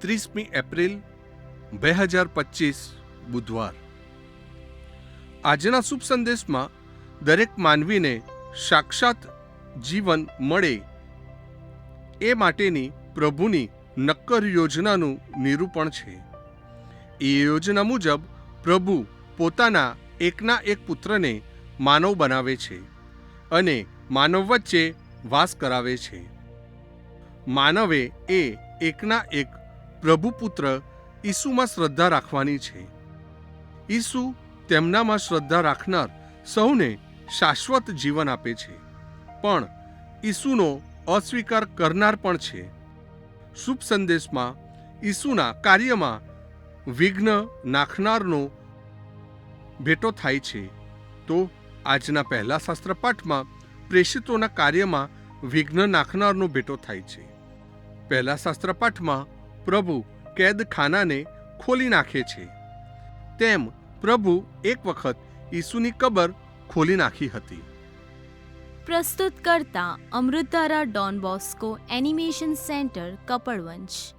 ત્રીસમી April બે હજાર પચીસ બુધવાર. આજના શુભ સંદેશમાં દરેક માનવીને સાક્ષાત જીવન મળે એ માટેની પ્રભુની નક્કર યોજનાનું નિરૂપણ છે. એ યોજના મુજબ પ્રભુ પોતાના એકના એક પુત્રને માનવ બનાવે છે અને માનવ વચ્ચે વાસ કરાવે છે. માનવે એ એકના એક પ્રભુ પુત્ર ઈસુમાં શ્રદ્ધા રાખવાની છે. ઈસુ તેમનામાં શ્રદ્ધા રાખનાર સૌને શાશ્વત જીવન આપે છે. પણ ઈસુનો અસ્વીકાર કરનાર પણ છે. શુભ સંદેશમાં ઈસુના કાર્યમાં વિઘ્ન નાખનારનો ભેટો થાય છે. તો આજના પહેલા શાસ્ત્ર પાઠમાં પ્રેષિતોના કાર્યમાં વિઘ્ન નાખનારનો ભેટો થાય છે. પહેલા શાસ્ત્ર પાઠમાં પ્રભુ કેદખાનાને ખોલી નાખે છે. તેમ પ્રભુ એક વખત ઈસુની કબર ખોલી નાખી હતી. પ્રસ્તુત કરતા અમૃતારા Don Bosco animation centre Kapadvanj